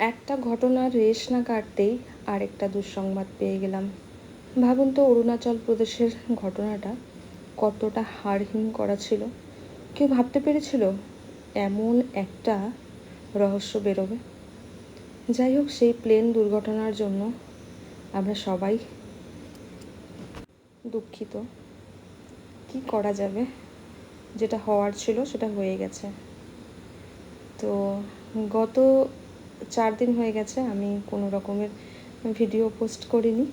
একটা ঘটনার রেশ না কাটতেই আরেকটা দুঃসংবাদ পেয়ে গেলাম। ভাবুন তো অরুণাচল প্রদেশের ঘটনাটা কতটা হাড়হিম করা ছিল। কেউ ভাবতে পেরেছিল এমন একটা রহস্য বেরোবে। যাই হোক, সেই প্লেন দুর্ঘটনার জন্য আমরা সবাই দুঃখিত। কি করা যাবে? যেটা হওয়ার ছিল সেটা হয়ে গেছে। তো গত চার দিন হয়ে গেছে, আমি কোনো রকমের ভিডিও পোস্ট করিনি।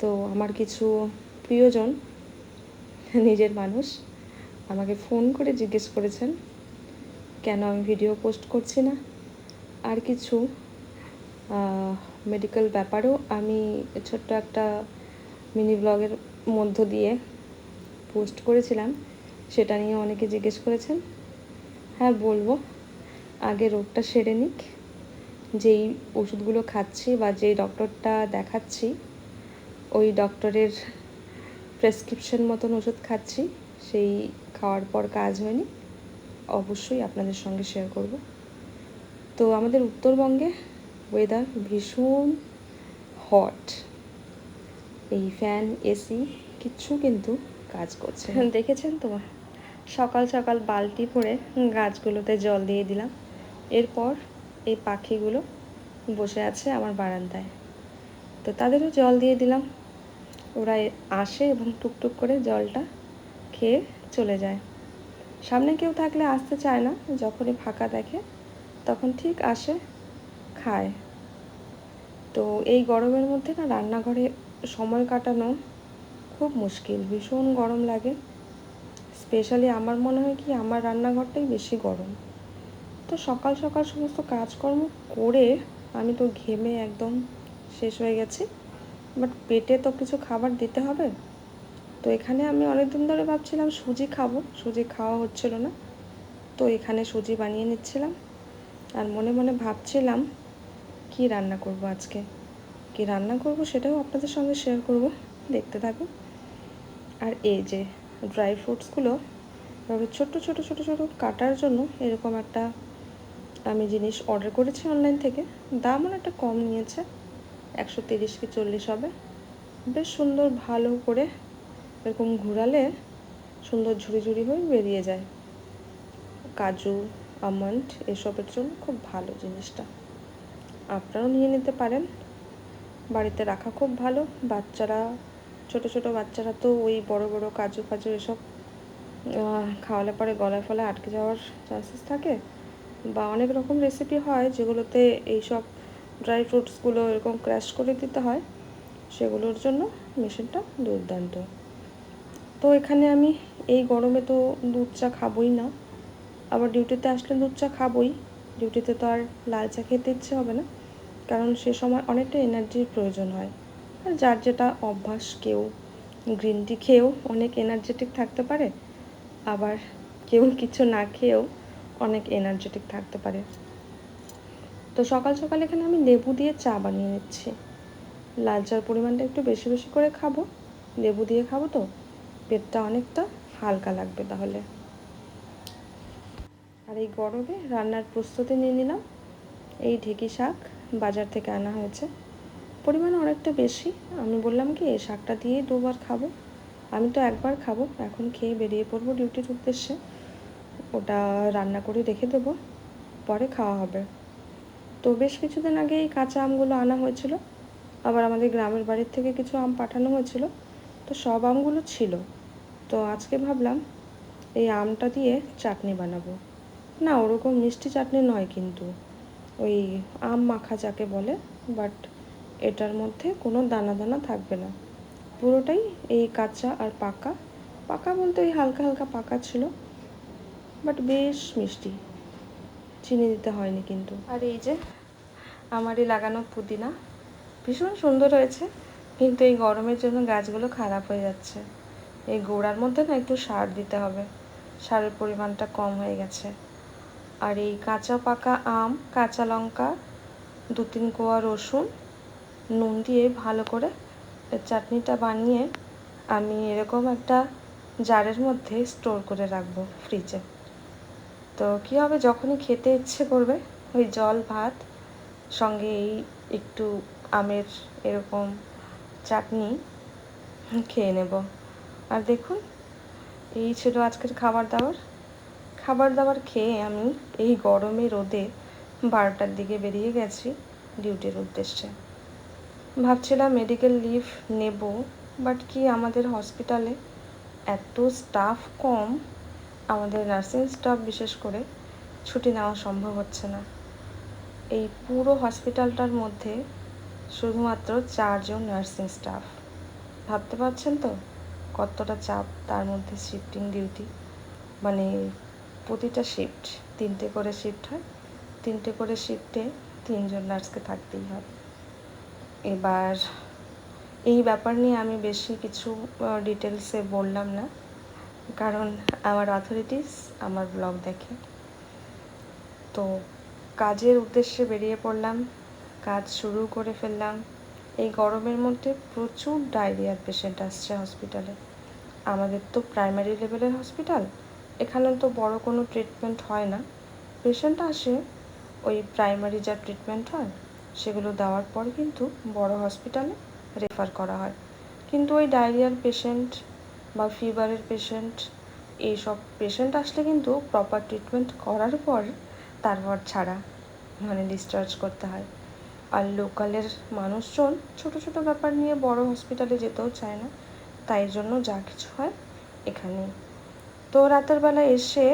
তো আমার কিছু প্রিয়জন, নিজের মানুষ, আমাকে ফোন করে জিজ্ঞেস করেছেন, কেন আমি ভিডিও পোস্ট করছি না? আর কিছু মেডিকেল ব্যাপারেও আমি ছোট্ট একটা মিনি ব্লগের মধ্য দিয়ে পোস্ট করেছিলাম, সেটা নিয়ে অনেকে জিজ্ঞেস করেছেন। হ্যাঁ বলব, আগে রোগটা সেরে নিক। যেই ওষুধগুলো খাচ্ছি বা যেই ডক্টরটা দেখাচ্ছি, ওই ডক্টরের প্রেসক্রিপশন মতন ওষুধ খাচ্ছি, সেই খাওয়ার পর কাজ হয়নি, অবশ্যই আপনাদের সঙ্গে শেয়ার করব। তো আমাদের উত্তরবঙ্গে ওয়েদার ভীষণ হট এই ফ্যান এসি কিচ্ছু কিন্তু কাজ করছে দেখেছেন তো? সকাল সকাল বালতি ভরে গাছগুলোতে জল দিয়ে দিলাম, এরপর এই পাখিগুলো বসে আছে আমার বারান্দায়। তো তাদেরও জল দিয়ে দিলাম। ওরা আসে এবং টুকটুক করে জলটা খেয়ে চলে যায়। সামনে কেউ থাকলে আসতে চায় না, যখনই ফাঁকা দেখে তখন ঠিক আসে, খায়। তো এই গরমের মধ্যে না রান্নাঘরে সময় কাটানো খুব মুশকিল, ভীষণ গরম লাগে। স্পেশালি আমার মনে হয় কি আমার রান্নাঘরটাই বেশি গরম। তো সকাল সকাল সমস্ত কাজকর্ম করে আমি তো ঘেমে একদম শেষ হয়ে গেছি। বাট পেটে তো কিছু খাবার দিতে হবে। তো এখানে আমি অনেক দিন ধরে ভাবছিলাম সুজি খাব। সুজি খাওয়া হচ্ছিল না। তো এখানে সুজি বানিয়ে নিচ্ছিলাম। আর মনে মনে ভাবছিলাম কি রান্না করব আজকে? কি রান্না করব সেটাও আপনাদের সঙ্গে শেয়ার করব। দেখতে থাকুন। আর এই যে ড্রাই ফ্রুটসগুলো ছোট্ট ছোটো ছোট ছোটো কাটার জন্য এরকম একটা আমি জিনিস অর্ডার করেছি অনলাইন থেকে। দাম অনেকটা কম নিয়েছে। একশো তিরিশ কি চল্লিশ হবে। বেশ সুন্দর, ভালো করে এরকম ঘুরালে সুন্দর ঝুড়ি ঝুড়ি হয়ে বেরিয়ে যায়। কাজু, আমন্ড এসবের জন্য খুব ভালো জিনিসটা। আপনারাও নিয়ে নিতে পারেন। বাড়িতে রাখা খুব ভালো। বাচ্চারা, ছোট ছোট বাচ্চারা তো ওই বড় বড় কাজু ফাজু এসব খাওয়ালে পরে গলায় ফলে আটকে যাওয়ার চান্সেস থাকে। বা অনেক রকম রেসিপি হয় যেগুলোতে এইসব ড্রাই ফ্রুটসগুলো এরকম ক্র্যাশ করে দিতে হয়, সেগুলোর জন্য মেশিনটা দুর্দান্ত। তো এখানে আমি এই গরমে তো দুধ চা খাবই না, আবার ডিউটিতে আসলে দুধ চা খাবই। ডিউটিতে তো আর লাল চা খেতে ইচ্ছে হবে না, কারণ সে সময় অনেকটা এনার্জির প্রয়োজন হয়। আর যার যেটা অভ্যাস, কেউ গ্রিন টি খেয়েও অনেক এনার্জেটিক থাকতে পারে, আবার কেউ কিছু না খেয়েও অনেক এনার্জেটিক থাকতে পারে। তো সকাল সকাল এখানে আমি লেবু দিয়ে চা বানিয়ে নিচ্ছি। লাল চার পরিমাণটা একটু বেশি বেশি করে খাব। লেবু দিয়ে খাব তো, পেটটা অনেকটা হালকা লাগবে তাহলে। আর এই গরমে রান্নার প্রস্তুতি নিয়ে নিলাম। এই ঢেকি শাক বাজার থেকে আনা হয়েছে। পরিমাণ অনেকটা বেশি। আমি বললাম কি, এই শাকটা দিয়েই দুবার খাব। আমি তো একবার খাব, এখন খেয়ে বেরিয়ে পড়ব ডিউটির উদ্দেশ্যে। ওটা রান্না করে রেখে দেবো, পরে খাওয়া হবে। তো বেশ কিছুদিন আগে এই কাঁচা আমগুলো আনা হয়েছিল। আবার আমাদের গ্রামের বাড়ির থেকে কিছু আম পাঠানো হয়েছিল। তো সব আমগুলো ছিল। তো আজকে ভাবলাম এই আমটা দিয়ে চাটনি বানাবো। না, ওরকম মিষ্টি চাটনি নয় কিন্তু। ওই আম মাখা যাকে বলে, বাট এটার মধ্যে কোনো দানা দানা থাকবে না। পুরোটাই এই কাঁচা আর পাকা। পাকা বলতে ওই হালকা হালকা পাকা ছিল। বাট বেশ মিষ্টি। চিনি দিতে হয়নি কিন্তু। আর এই যে, আমারই লাগানো পুদিনা। ভীষণ সুন্দর হয়েছে, কিন্তু এই গরমের জন্য গাছগুলো খারাপ হয়ে যাচ্ছে। এই গোড়ার মধ্যে না একটু সার দিতে হবে। সারের পরিমাণটা কম হয়ে গেছে। আর এই কাঁচা পাকা আম, কাঁচা লঙ্কা, দু তিন কোয়া রসুন, নুন দিয়ে ভালো করে চাটনিটা বানিয়ে আমি এরকম একটা জারের মধ্যে স্টোর করে রাখব ফ্রিজে। তো কী হবে? যখনই খেতে ইচ্ছে করবে, ওই জল, ভাত, সঙ্গে এই একটু আমের এরকম চাটনি খেয়ে নেব। আর দেখুন, এই ছিল আজকের খাবার দাবার। খাবার দাবার খেয়ে আমি এই গরমে রোদে বারোটার দিকে বেরিয়ে গেছি ডিউটির উদ্দেশ্যে। ভাবছিলাম মেডিকেল লিভ নেব, বাট কি আমাদের হসপিটালে এত স্টাফ কম? আমাদের নার্সিং স্টাফ বিশেষ করে ছুটি নেওয়া সম্ভব হচ্ছে না। এই পুরো হসপিটালটার মধ্যে শুধুমাত্র চারজন নার্সিং স্টাফ ভাবতে পারছেন তো? কতটা চাপ তার মধ্যে শিফটিং ডিউটি মানে প্রতিটা শিফট তিনটে করে শিফট হয়, তিনটে করে শিফটে তিনজন নার্সকে থাকতেই হয়। এবার এই ব্যাপার নিয়ে আমি বেশি কিছু ডিটেলসে বললাম না। কারণ আমার অথরিটিস আমার ব্লগ দেখে। তো কাজের উদ্দেশ্যে বেরিয়ে পড়লাম, কাজ শুরু করে ফেললাম। এই গরমের মধ্যে প্রচুর ডায়রিয়ার পেশেন্ট আসছে হসপিটালে আমাদের তো প্রাইমারি লেভেলের হসপিটাল এখানে তো বড় কোনো ট্রিটমেন্ট হয় না। পেশেন্ট আসে, ওই প্রাইমারি যা ট্রিটমেন্ট হয়, সেগুলো দেওয়ার পর কিন্তু বড় হসপিটালে রেফার করা হয়। কিন্তু ওই ডায়রিয়ার পেশেন্ট বা ফিভারের পেশেন্ট এইসব পেশেন্ট আসলে কিন্তু প্রপার ট্রিটমেন্ট করার পর তারপর ছাড়া মানে ডিসচার্জ করতে হয়। আর লোকালের মানুষজন ছোট ছোট ব্যাপার নিয়ে বড় হসপিটালে যেতেও চায় না। তাই জন্য যা কিছু হয় এখানে। তো রাতের বেলা এসে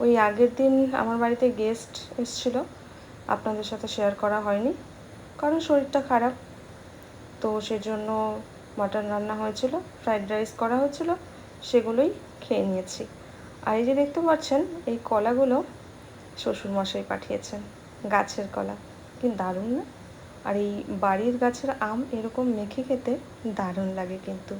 ওই আগের দিন আমার বাড়িতে গেস্ট এসেছিল। আপনাদের সাথে শেয়ার করা হয়নি। কারণ শরীরটা খারাপ। তো সেজন্য মাটন রান্না হয়েছিল ফ্রাইড রাইস করা হয়েছিল, সেগুলোই খেয়ে নিয়েছি। আর এই যে দেখতে পাচ্ছেন, এই কলাগুলো শ্বশুরমশাই পাঠিয়েছেন, গাছের কলা। কি দারুণ না? আর এই বাড়ির গাছের আম এরকম মেখে খেতে দারুণ লাগে কিন্তু।